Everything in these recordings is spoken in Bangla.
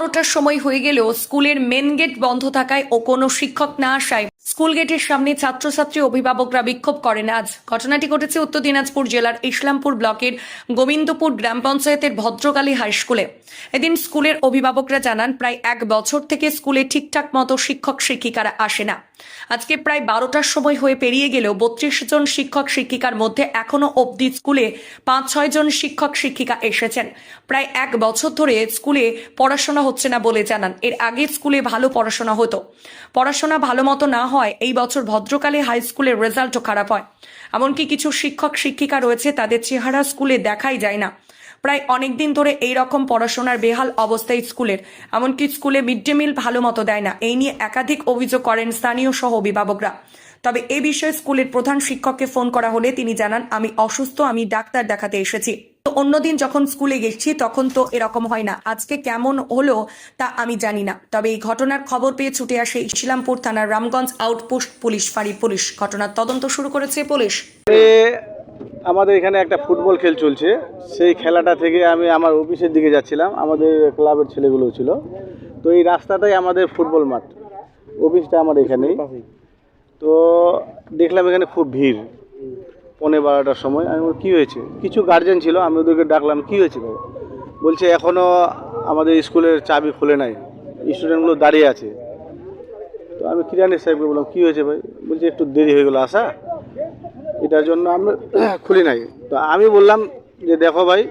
বারোটার সময় হয়ে গেলেও স্কুলের মেন গেট বন্ধ থাকায় ও কোনো শিক্ষক না আসায় স্কুল গেটের সামনে ছাত্রছাত্রী অভিভাবকরা বিক্ষোভ করেন আজ। ঘটনাটি ঘটেছে উত্তর দিনাজপুর জেলার ইসলামপুর ব্লকের গোবিন্দপুর গ্রাম পঞ্চায়েতের ভদ্রকালী হাই স্কুলে। এদিন স্কুলের অভিভাবকরা জানান, প্রায় এক বছর থেকে স্কুলে ঠিকঠাক মতো শিক্ষক শিক্ষিকারা আসে না। আজকে প্রায় বারোটার সময় হয়ে পেরিয়ে গেলেও বত্রিশ জন শিক্ষক শিক্ষিকার মধ্যে এখনও অবধি স্কুলে পাঁচ ছয় জন শিক্ষক শিক্ষিকা এসেছেন। প্রায় এক বছর ধরে স্কুলে পড়াশোনা হচ্ছে না বলে জানান। এর আগে স্কুলে ভালো পড়াশোনা হতো। পড়াশোনা ভালো মতো না হয়, এই বছর ভদ্রকালে হাই স্কুলের রেজাল্টও খারাপ হয়। এমনকি কিছু শিক্ষক, শিক্ষিকা রয়েছে, তাদের চেহারা স্কুলে দেখাই যায় না। প্রায় অনেক দিন ধরে এই রকম পড়াশোনার বেহাল অবস্থায় স্কুলের এমনকি স্কুলে মিড ডে মিল ভালো মতো দেয় না। এই নিয়ে একাধিক অভিযোগ করেন স্থানীয় সহ অভিভাবকরা। তবে এ বিষয়ে স্কুলের প্রধান শিক্ষককে ফোন করা হলে তিনি জানান, আমি অসুস্থ, আমি ডাক্তার দেখাতে এসেছি। তো অন্যদিন যখন স্কুলে গেছি, তখন তো এরকম হয় না। আজকে কেমন হলো তা আমি জানি না। তবে এই ঘটনার খবর পেয়ে ছুটে আসে ইসলামপুর থানার রামগঞ্জ আউটপোস্ট পুলিশ ফাঁড়ি পুলিশ। ঘটনার তদন্ত শুরু করেছে পুলিশ। আমাদের এখানে একটা ফুটবল খেল চলছে। সেই খেলাটা থেকে আমি আমার অফিসের দিকে যাচ্ছিলাম। আমাদের ক্লাবের ছেলেগুলো ছিল। তো এই রাস্তাটাই আমাদের ফুটবল মাঠ। অফিসটা আমার এখানেই। তো দেখলাম এখানে খুব ভিড়। পনেরো বারোটার সময়। আমি বললাম, কী হয়েছে? কিছু গার্জেন ছিল আমি ওদেরকে ডাকলাম কী হয়েছে ভাই? বলছে এখনও আমাদের স্কুলের চাবি খুলে নাই স্টুডেন্টগুলো দাঁড়িয়ে আছে। তো আমি কিরানি সাহেবকে বললাম কী হয়েছে ভাই? বলছে একটু দেরি হয়ে গেলো আসা এটার জন্য আমরা খুলি নাই। তো আমি বললাম যে দেখো ভাই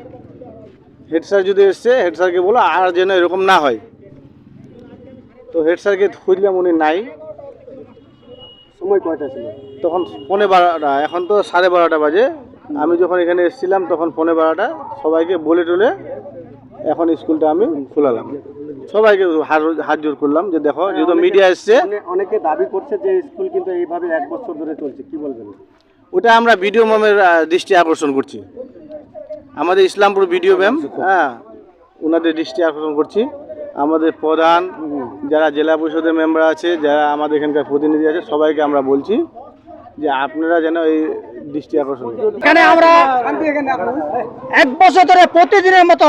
হেড স্যার যদি এসছে হেড স্যারকে বলো আর যেন এরকম না হয়। তো হেড স্যারকে খুঁজলাম উনি নাই। সময় কয়টা ছিল? তখন পনেরো বারোটা এখন তো সাড়ে বারোটা বাজে। আমি যখন এখানে এসেছিলাম তখন পনেরো বারোটা। সবাইকে বলে টলে এখন স্কুলটা আমি খোলালাম। সবাইকে হাত হাত জোর করলাম যে দেখো যেহেতু মিডিয়া এসছে। অনেকে দাবি করছে যে স্কুল কিন্তু এইভাবে এক বছর ধরে চলছে কি বলবেন? ওটা আমরা ভিডিও ম্যামের দৃষ্টি আকর্ষণ করছি। আমাদের ইসলামপুর ভিডিও ম্যাম হ্যাঁ ওনাদের দৃষ্টি আকর্ষণ করছি। আমাদের প্রধান যারা জেলা পরিষদের মেম্বার আছে, যারা আমাদের এখানকার প্রতিনিধি আছে, সবাইকে আমরা বলছি যে আপনারা যেন এই দৃষ্টি আকর্ষণ এখানে আমরা এক বছর ধরে প্রতিদিনের মতো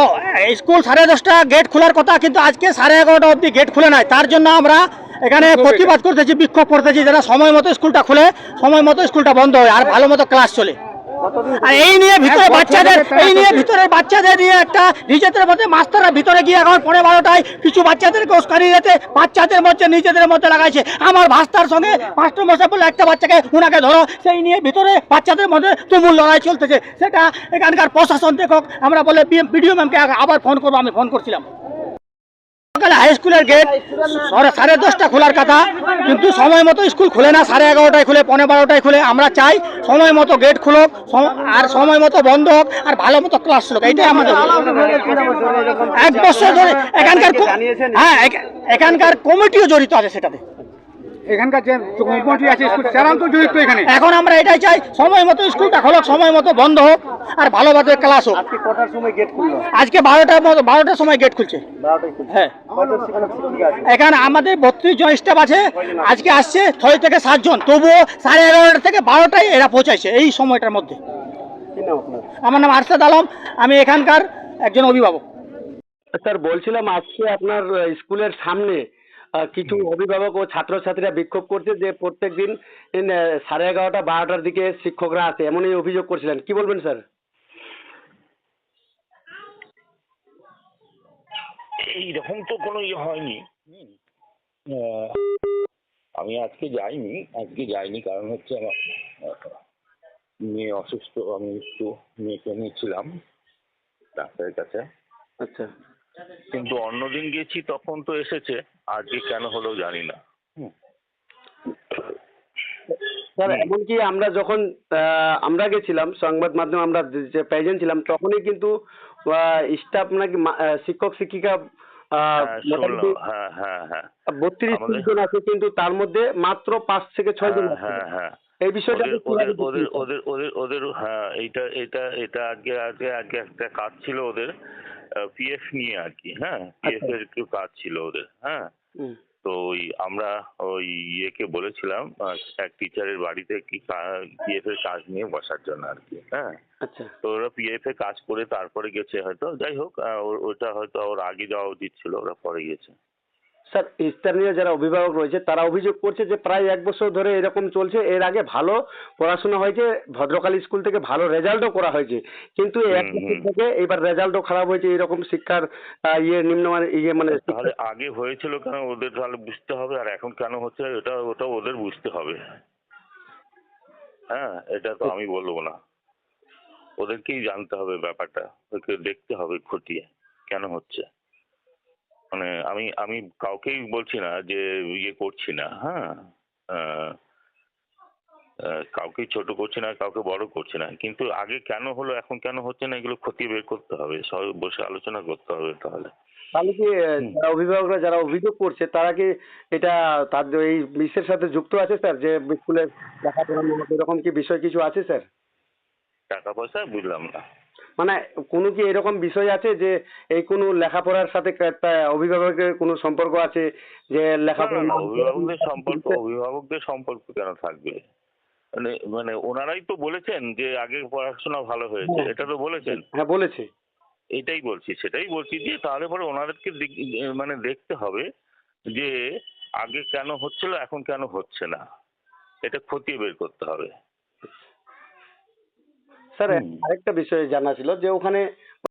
স্কুল সাড়ে দশটা গেট খোলার কথা, কিন্তু আজকে সাড়ে এগারোটা অবধি গেট খুলে নাই। তার জন্য আমরা এখানে প্রতিবাদ করতেছি, বিক্ষোভ করতেছি, যারা সময় মতো স্কুলটা খুলে, সময় মতো স্কুলটা বন্ধ হয় আর ভালো মতো ক্লাস চলে। আর এই নিয়ে ভিতরে বাচ্চাদের এই নিয়ে ভিতরে বাচ্চাদের নিয়ে একটা নিজেদের মধ্যে মাস্টাররা ভিতরে গিয়ে এখন পনেরো বারোটায় কিছু বাচ্চাদেরকে উস্কানি দিতে বাচ্চাদের মধ্যে নিজেদের মধ্যে লাগাইছে। আমার ভাস্তার সঙ্গে মাস্টার মশাই বলল একটা বাচ্চাকে ধরো। সেই নিয়ে ভিতরে বাচ্চাদের মধ্যে তুমুল লড়াই চলতেছে। সেটা এখানকার প্রশাসন দেখো আমরা বলে বিডিও ম্যামকে আবার ফোন করব আমি ফোন করছিলাম। সকালে হাই স্কুলের গেট সাড়ে- দশটা খোলার কথা। কিন্তু সময় মতো স্কুল খুলে না সাড়ে এগারোটায় খুলে পনেরো বারোটায় খুলে। আমরা চাই সময় মতো গেট খুলুক আর সময় মতো বন্ধ হোক আর ভালো মতো ক্লাস চলুক। এইটাই আমাদের এক বছর ধরে এখানকার হ্যাঁ এখানকার কমিটিও জড়িত আছে সেটাতে। এখানকার যে কমিটি আছে স্কুল তারাও তো জড়িত এখানে। এখন আমরা এটাই চাই সময় মতো স্কুলটা খোলক সময় মতো বন্ধ হোক। আর ভালো ভালোভাবে ক্লাস হোক। আজকে কটার সময় গেট খুললো? আজকে বারোটার মতো বারোটার সময় গেট খুলছে। হ্যাঁ। এখানে আমাদের বত্রিশ জন স্টাফ আছে। আজকে আসছে ছয় থেকে সাতজন তবুও সাড়ে এগারোটা থেকে বারোটায় এরা পৌঁছাইছে এই সময়টার মধ্যে। কি নাম আপনার? আমার নাম আরশাদ আলম। আমি এখানকার একজন অভিভাবক। স্যার বলছিলাম আজকে আপনার স্কুলের সামনে কিছু অভিভাবক ও ছাত্রছাত্রীরা বিক্ষোভ করছে যে প্রত্যেক দিন সাড়ে এগারোটা বারোটার দিকে শিক্ষকরা আসে। এমনই অভিযোগ করছিলেন। কি বলবেন স্যার? এইরকম তো কোনো ইয়ে হয়নি। হুম। আহ, আমি আজকে যাইনি আজকে যাইনি কারণ হচ্ছে আমার মেয়ে অসুস্থ আমি একটু মেয়েকে নিয়েছিলাম ডাক্তারের কাছে। আচ্ছা। কিন্তু অন্যদিন গেছি তখন তো এসেছে আজকে কেন হলো জানি না। হুম। স্যার এমনকি আমরা যখন আমরা গেছিলাম সংবাদ মাধ্যমে আমরা যে প্রেজেন্ট ছিলাম তখনই কিন্তু স্টাফ নাকি মা- শিক্ষক শিক্ষিকা হ্যাঁ হ্যাঁ হ্যাঁ বত্রিশ জন আছে কিন্তু তার মধ্যে মাত্র পাঁচ থেকে ছয় জন হ্যাঁ, হ্যাঁ হ্যাঁ। এই বিষয়টা ওদের ওদের ওদের ওদের ওদের হ্যাঁ এইটা এটা এটা আগে আগে আগে একটা কাজ ছিল ওদের পিএফ নিয়ে আর কি হ্যাঁ পিএফ এর একটু কাজ ছিল ওদের হ্যাঁ। তো ওই আমরা ওই ইয়েকে বলেছিলাম এক টিচারের বাড়িতে কি পিএফ এর কাজ নিয়ে বসার জন্য আর কি হ্যাঁ। আচ্ছা। তো ওরা পিএফ এ কাজ করে তারপরে গেছে হয়তো যাই হোক ওটা হয়তো ওর আগে যাওয়া উচিত ছিল ওরা পরে গেছে। স্যার স্থানীয় যারা অভিভাবক রয়েছে তারা অভিযোগ করছে যে প্রায় এক বছর ধরে এরকম চলছে। এর আগে ভালো পড়াশোনা হয়েছে ভদ্রকালী স্কুল থেকে ভালো রেজাল্টও করা হয়েছে। কিন্তু এক বছর থেকে এবার রেজাল্টও খারাপ হয়েছে এরকম শিক্ষার ইয়ে নিম্নমান ইয়ে মানে তাহলে আগে হয়েছিল কেন? ওদের তাহলে বুঝতে হবে আর এখন কেন হচ্ছে এটা ওটা ওদের বুঝতে হবে। হ্যাঁ এটা তো আমি বলব না। ওদেরকেই জানতে হবে ব্যাপারটা ওদেরকে দেখতে হবে খতিয়ে কেন হচ্ছে। মানে আমি আমি কাউকেই বলছি না যে ইয়ে করছি না হ্যাঁ? আহ, ছোট করছি না কাউকে বড় করছি না। কিন্তু আগে কেন হলো এখন কেন হচ্ছে না এগুলো খতিয়ে বের করতে হবে। সবাই বসে আলোচনা করতে হবে তাহলে। তাহলে কি যারা অভিভাবকরা যারা অভিযোগ করছে তারা কি এটা তার এই বিষয়ের সাথে যুক্ত আছে স্যার? যে স্কুলের লেখাপড়া এরকম কি বিষয় কিছু আছে স্যার? টাকা পয়সা বুঝলাম না। মানে কোনো কি এরকম বিষয় আছে যে এই কোনো লেখাপড়ার সাথে অভিভাবকের কোনো সম্পর্ক আছে যে লেখাপড়া অভিভাবকদের সম্পর্ক অভিভাবকদের সম্পর্ক কেন থাকবে? মানে মানে ওনারাই তো বলেছেন যে আগে পড়াশোনা ভালো হয়েছে এটা তো বলেছেন। হ্যাঁ বলেছে। এটাই বলছি সেটাই বলছি যে তাহলে পরে ওনাদেরকে মানে দেখতে হবে যে আগে কেন হচ্ছিল এখন কেন হচ্ছে না। এটা খতিয়ে বের করতে হবে। স্যার আরেকটা বিষয় জানা ছিল যে ওখানে